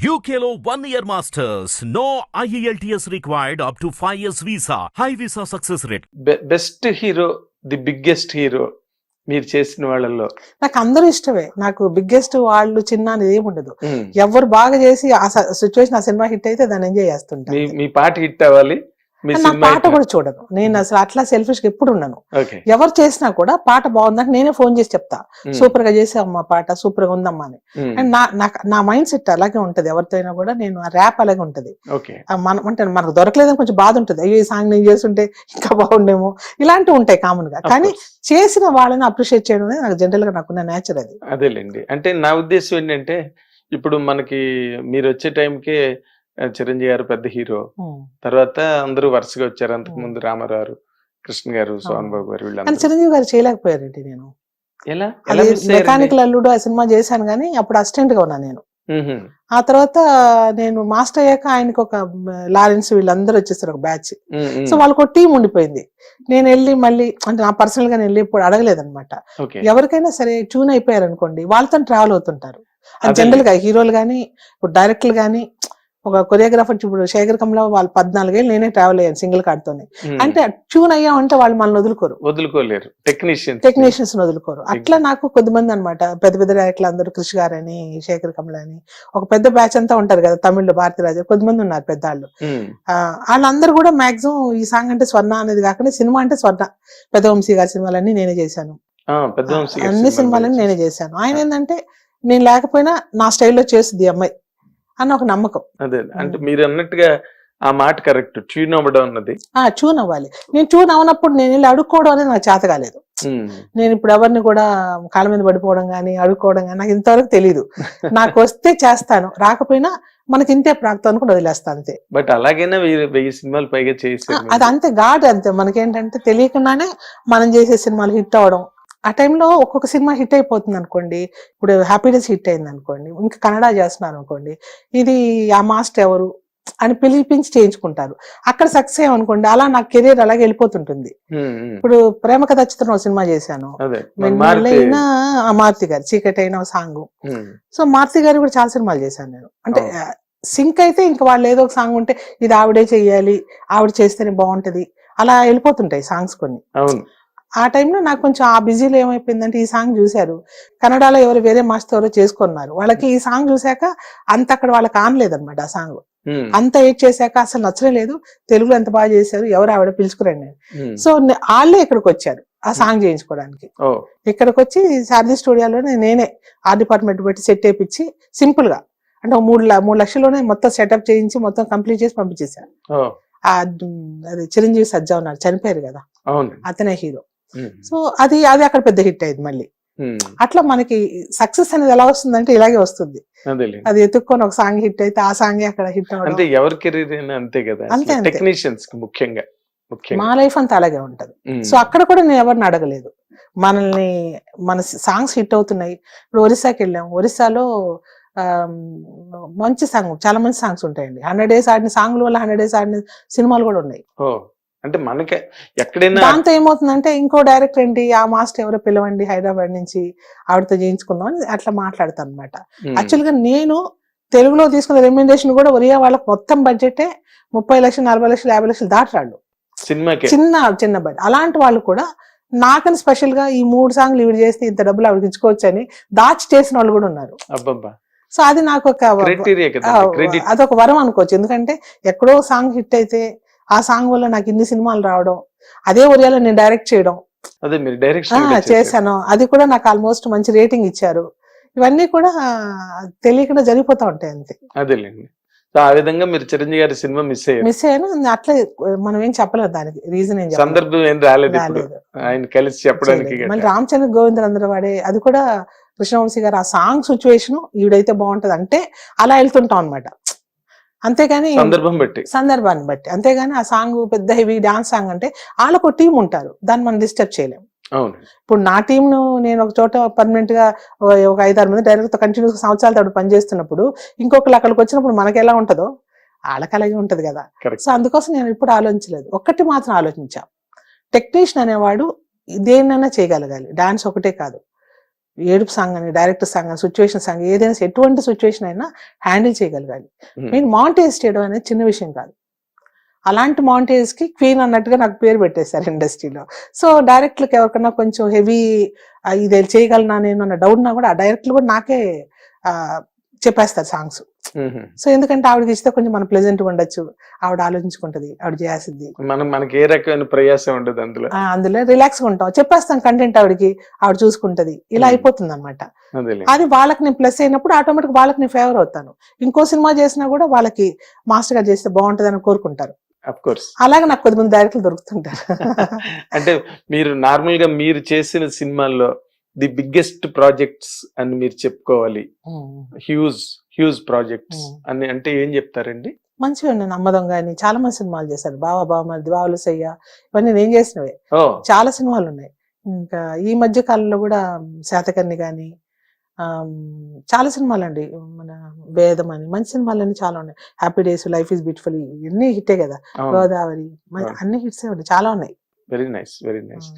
One year masters. No E IELTS required up to 5 years visa. High visa success rate. Best hero the biggest hero మీరు చేసిన వాళ్ళల్లో నాకు అందరూ ఇష్టమే నాకు బిగ్గెస్ట్ వాళ్ళు చిన్న అనేది ఏమి ఉండదు ఉమ్, ఎవరు బాగా చేసి ఆ సిచ్యువేషన్ ఆ సినిమా హిట్ అయితే దాన్ని ఎంజాయ్ మీ చేస్తుంటాను మీ పాట హిట్ అవ్వాలి నా పాట కూడా చూడను నేను అసలు అట్లా సెల్ఫిష్ ఎప్పుడు ఉన్నాను. ఎవరు చేసినా కూడా పాట బాగుందంటే నేనే ఫోన్ చేసి చెప్తా. సూపర్గా చేసామ్మా పాట సూపర్గా ఉందమ్మా అని. అండ్ నా నా మైండ్ సెట్ అలాగే ఉంటది. ఎవరితో అయినా కూడా నేను ఆ ర్యాప్ అలాగే ఉంటది. మనం అంటే మనకు దొరకలేదని కొంచెం బాధ ఉంటది. అయ్యో ఈ సాంగ్ నేను చేస్తుంటే ఇంకా బాగుండేమో ఇలాంటివి ఉంటాయి కామన్గా. కానీ చేసిన వాళ్ళని అప్రిషియేట్ చేయడం అనేది నాకు జనరల్గా నాకున్న నేచర్ అది. అదేలేండి. అంటే నా ఉద్దేశం ఏంటంటే ఇప్పుడు మనకి మీరు వచ్చే టైంకే చిరంజీవి గారు పెద్ద హీరో. తర్వాత అందరూ వరుసగా వచ్చారు. అంతకు ముందు రామారావు కృష్ణ గారు సోహన్ బాబు గారు వీళ్ళందరూ. చిరంజీవి గారు చేయలేకపోయారండి నేను. ఎలా? మెకానికల్ అల్లుడు ఆ సినిమా చేశాను కానీ అప్పుడు అసిస్టెంట్గా ఉన్నా నేను. ఆ తర్వాత నేను మాస్టర్ అయ్యాక ఆయనకు ఒక లారెన్స్ వీళ్ళందరూ వచ్చేస్తారు ఒక బ్యాచ్. సో వాళ్ళకి ఒక టీం ఉండిపోయింది. నేను వెళ్ళి మళ్ళీ అంటే నా పర్సనల్గా నేను వెళ్ళి ఇప్పుడు అడగలేదన్నమాట. ఎవరికైనా సరే ట్యూన్ అయిపోయారు అనుకోండి వాళ్ళతో ట్రావెల్ అవుతుంటారు. జనరల్గా హీరోలు కానీ ఇప్పుడు డైరెక్టర్లు కానీ ఒక కొరియోగ్రాఫర్ ఇప్పుడు శేఖర్ కమల వాళ్ళు పద్నాలుగేళ్ళు నేనే ట్రావెల్ అయ్యాను సింగిల్ కార్డ్తోనే మ్. అంటే ట్యూన్ అయ్యామంటే వాళ్ళు మనల్ని వదులుకోరు. వదులుకోలేరు. Technician technicians వదులుకోరు. అట్లా నాకు కొద్దిమంది అన్నమాట పెద్ద పెద్ద డైరెక్టర్లు అందరూ కృషి గారని శేఖర్ కమల అని. ఒక పెద్ద బ్యాచ్ అంతా ఉంటారు కదా తమిళ్ళో భారతీరాజు కొద్దిమంది ఉన్నారు పెద్దాళ్ళు. ఆ, వాళ్ళందరూ కూడా మాక్సిమం ఈ సాంగ్ అంటే స్వర్ణ అనేది కాకుండా సినిమా అంటే స్వర్ణ. పెద్ద వంశీ గారి సినిమాలన్నీ నేనే చేశాను. పెద్ద వంశీ గారి అన్ని సినిమాలు సినిమాలని. నేనే చేశాను. ఆయన ఏంటంటే నేను లేకపోయినా నా స్టైల్లో చేస్తుంది అమ్మాయి. అన్న ఒక నమ్మకం. అదే అంటే మీరు అన్నట్టుగా ఆ మాట కరెక్ట్. ట్యూన్ అవ్వడం అన్నది. ఆ ట్యూన్ అవ్వాలి. నేను ట్యూన్ అవనప్పుడు నేను వెళ్ళి అడుక్కోవడం అనేది నాకు చేత కాలేదు. నేను ఇప్పుడు ఎవరిని కూడా కాళ్ళ మీద పడిపోవడం కానీ అడుక్కోవడం కానీ నాకు ఇంతవరకు తెలియదు నాకు వస్తే చేస్తాను. రాకపోయినా మనకి ఇంతే ప్రాక్తం అనుకుని వదిలేస్తాను అంతే. బట్ అలాగైనా వెయ్యి సినిమాలు పైగా చేశారు అది అంతే. గాడ్ అంతే. మనకేంటంటే తెలియకుండానే మనం చేసే సినిమాలు హిట్ అవడం ఆ టైంలో ఒక్కొక్క సినిమా హిట్ అయిపోతుంది అనుకోండి ఇప్పుడు హ్యాపీనెస్ హిట్ అయింది అనుకోండి ఇంకా కన్నడ చేస్తున్నారు అనుకోండి ఇది ఆ మాస్టర్ ఎవరు అని పిలిపించి చేయించుకుంటారు. అక్కడ సక్సెస్ అయ్యామనుకోండి అలా నా కెరీర్ అలాగే వెళ్ళిపోతుంటుంది. ఇప్పుడు ప్రేమ కథ చిత్రం ఒక సినిమా చేశాను. మెన్నెలైన మారితే. ఆ మారుతి గారు చీకటి అయిన సాంగ్. సో మారుతి గారు కూడా చాలా సినిమాలు చేశాను నేను. అంటే. సింక్ అయితే ఇంకా వాళ్ళు ఏదో ఒక సాంగ్ ఉంటే ఇది ఆవిడే చెయ్యాలి ఆవిడ చేస్తేనే బాగుంటది. అలా వెళ్ళిపోతుంటాయి సాంగ్స్ కొన్ని. ఆ టైంలో నాకు కొంచెం ఆ బిజీలో ఏమైపోయిందంటే ఈ సాంగ్ చూశారు. కన్నడలో ఎవరు వేరే మాస్టర్ ఎవరో చేసుకున్నారు. వాళ్ళకి ఈ సాంగ్ చూశాక అంత అక్కడ వాళ్ళకి ఆనలేదన్నమాట ఆ సాంగ్. అంత ఎయిట్ చేశాక అసలు నచ్చలేదు తెలుగులో ఎంత బాగా చేశారు ఎవరు ఆవిడ పిలుచుకురండి నేను. సో వాళ్ళే ఇక్కడికి వచ్చారు ఆ సాంగ్ చేయించుకోవడానికి. ఇక్కడికి వచ్చి శారదీ స్టూడియోలోనే నేనే ఆ డిపార్ట్మెంట్ పెట్టి సెట్ వేయించి సింపుల్గా అంటే మూడు ల- మూడు లక్షల్లోనే మొత్తం సెటప్ చేయించి మొత్తం కంప్లీట్ చేసి డ్- అది చిరంజీవి సజ్జా ఉన్నారు చనిపోయారు కదా. అతనే హీరో. సో అది అది అక్కడ పెద్ద హిట్ అయింది మళ్ళీ. అట్లా మనకి సక్సెస్ అనేది ఎలా వస్తుందంటే ఇలాగే వస్తుంది. అది ఎత్తుక్కొని ఒక సాంగ్ హిట్ అయితే ఆ సాంగ్ అక్కడ హిట్ అంటే ఎవరి కెరీర్ అంతే కదా. అంతే. టెక్నీషియన్స్ ముఖ్యంగా మా లైఫ్ అంతా అలాగే ఉంటది. సో అక్కడ కూడా నేను ఎవరిని అడగలేదు. మనల్ని మన సాంగ్స్ హిట్ అవుతున్నాయి. ఇప్పుడు ఒరిస్సాకి వెళ్ళాం. ఒరిస్సాలో మంచి సాంగ్ చాలా మంచి సాంగ్స్ ఉంటాయండి. హండ్రెడ్ డేస్ ఆడిన సాంగ్ల వల్ల హండ్రెడ్ డేస్ ఆడిన సినిమాలు కూడా ఉన్నాయి. అంటే మనకే ఎక్కడైనా దాంతో ఏమవుతుందంటే ఇంకో డైరెక్టర్ ఏంటి ఆ మాస్టర్ ఎవరో పిలవండి హైదరాబాద్ నుంచి ఆవిడతో చేయించుకుందాం అని అట్లా మాట్లాడతాను అనమాట మ్, యాక్చువల్గా నేను తెలుగులో తీసుకున్న రెమ్యూనరేషన్ కూడా ఒరియా వాళ్ళకి మొత్తం బడ్జెటే ముప్పై లక్షలు నలభై లక్షలు యాభై లక్షలు దాటరాళ్ళు. సినిమాకే. చిన్న చిన్న బడ్జెట్. అలాంటి వాళ్ళు కూడా నాకని స్పెషల్గా ఈ మూడు సాంగ్లు ఇవి చేస్తే ఇంత డబ్బులు ఆవిడకి ఇచ్చుకోవచ్చు అని దాచి చేసిన వాళ్ళు కూడా ఉన్నారు. సో అది నాకు ఒక అదొక వరం అనుకోవచ్చు. ఎందుకంటే ఎక్కడో సాంగ్ హిట్ అయితే ఆ సాంగ్ వల్ల నాకు ఇన్ని సినిమాలు రావడం అదే ఒరియాలో నేను డైరెక్ట్ చేయడం. అదే మీరు ఆ, డైరెక్షన్ చేశాను. అది కూడా నాకు ఆల్మోస్ట్ మంచి రేటింగ్ ఇచ్చారు. ఇవన్నీ కూడా తెలియకుండా జరిగిపోతా ఉంటాయి అంతే. అదేలేండి. ఆ విధంగా మీరు చిరంజీవి గారి సినిమా మిస్ అయ్యారు. మిస్ అయ్యాను. అట్లా మనం ఏం చెప్పలేదు దానికి రీజన్ ఏం. సందర్భం ఏం రాలేదు. ఆయన కలిసి చెప్పడానికి. మళ్ళీ రామచంద్ర గోవిందర్ అందరూ వాడే అది కూడా కృష్ణవంశీ గారు ఆ సాంగ్ సిచ్యువేషన్ ఈవిడైతే బాగుంటది అంటే అలా వెళ్తుంటాం అనమాట అంతేగాని సందర్భం బట్టి. సందర్భాన్ని బట్టి. అంతేగాని ఆ సాంగ్ పెద్ద హెవీ డాన్స్ సాంగ్ అంటే వాళ్ళకు టీం ఉంటారు. దాన్ని మనం డిస్టర్బ్ చేయలేం. అవును. ఇప్పుడు నా టీం ను నేను ఒక చోట పర్మనెంట్గా ఒక ఐదారు మంది డైరెక్ట్తో కంటిన్యూస్ సంవత్సరాల తోడు పనిచేస్తున్నప్పుడు ఇంకొకరు అక్కడికి వచ్చినప్పుడు మనకి ఎలా ఉంటుందో వాళ్ళకి అలాగే ఉంటది కదా. సో అందుకోసం నేను ఇప్పుడు ఆలోచించలేదు. ఒక్కటి మాత్రం ఆలోచించా. టెక్నీషియన్ అనేవాడు దేన్నైనా చేయగలగాలి. డాన్స్ ఒకటే కాదు. ఏడుపు సాంగ్ అని డైరెక్టర్ సాంగ్ అని సిచ్యువేషన్ సాంగ్ ఏదైనా ఎటువంటి సిచ్యువేషన్ అయినా హ్యాండిల్ చేయగలగాలి. నేను మాంటేజ్ చేయడం అనేది చిన్న విషయం కాదు. అలాంటి మాంటేజ్కి క్వీన్ అన్నట్టుగా నాకు పేరు పెట్టేశారు ఇండస్ట్రీలో. సో డైరెక్టర్కి ఎవరికన్నా కొంచెం హెవీ ఇది చేయగలనా నేను అన్న డౌట్ నా కూడా ఆ డైరెక్టర్ కూడా నాకే చెప్పేస్తారు సాంగ్స్. సో ఎందుకంటే ఆవిడకి ఇస్తే కొంచెం మనం ప్లెజెంట్ ఉండొచ్చు. ఆవిడ ఆలోచించుకుంటది ఆవిడ చేయాల్సింది. మనం మనకి ఏ రకమైన ప్రయాసం ఉండదు అందులో. అందులో రిలాక్స్గా ఉంటాం. చెప్పేస్తాం కంటెంట్ ఆవిడకి ఆవిడ చూసుకుంటది. ఇలా. అయిపోతుంది అనమాట అది వాళ్ళకి నేను ప్లస్ అయినప్పుడు ఆటోమేటిక్ వాళ్ళకి నేను ఫేవర్ అవుతాను. ఇంకో సినిమా చేసినా కూడా వాళ్ళకి మాస్టర్ గారు చేస్తే బాగుంటది అని కోరుకుంటారు. అలాగే నాకు కొద్దిమంది డైరెక్టర్లు దొరుకుతుంటారు. అంటే మీరు నార్మల్గా మీరు చేసిన సినిమాల్లో ది బిగ్గెస్ట్ ప్రాజెక్ట్స్ అని మీరు చెప్పుకోవాలి. Huge huge projects. అని అంటే ఏం చెప్తారండి? మంచిగా ఉన్నాయి నమ్మదం గాని చాలా మంది సినిమాలు చేశారు. బావా బావ మరి బావలు సయ్య ఇవన్నీ నేను చేసినవే. చాలా సినిమాలు ఉన్నాయి. ఇంకా ఈ మధ్య కాలంలో కూడా శాతకర్ణి కానీ చాలా సినిమాలు అండి మన వేదం అని మంచి సినిమాలు అన్ని చాలా ఉన్నాయి. Happy days life is beautiful ఇవన్నీ హిట్టే కదా. గోదావరి. అన్ని హిట్స్ ఉన్నాయి. చాలా ఉన్నాయి. Very nice very nice.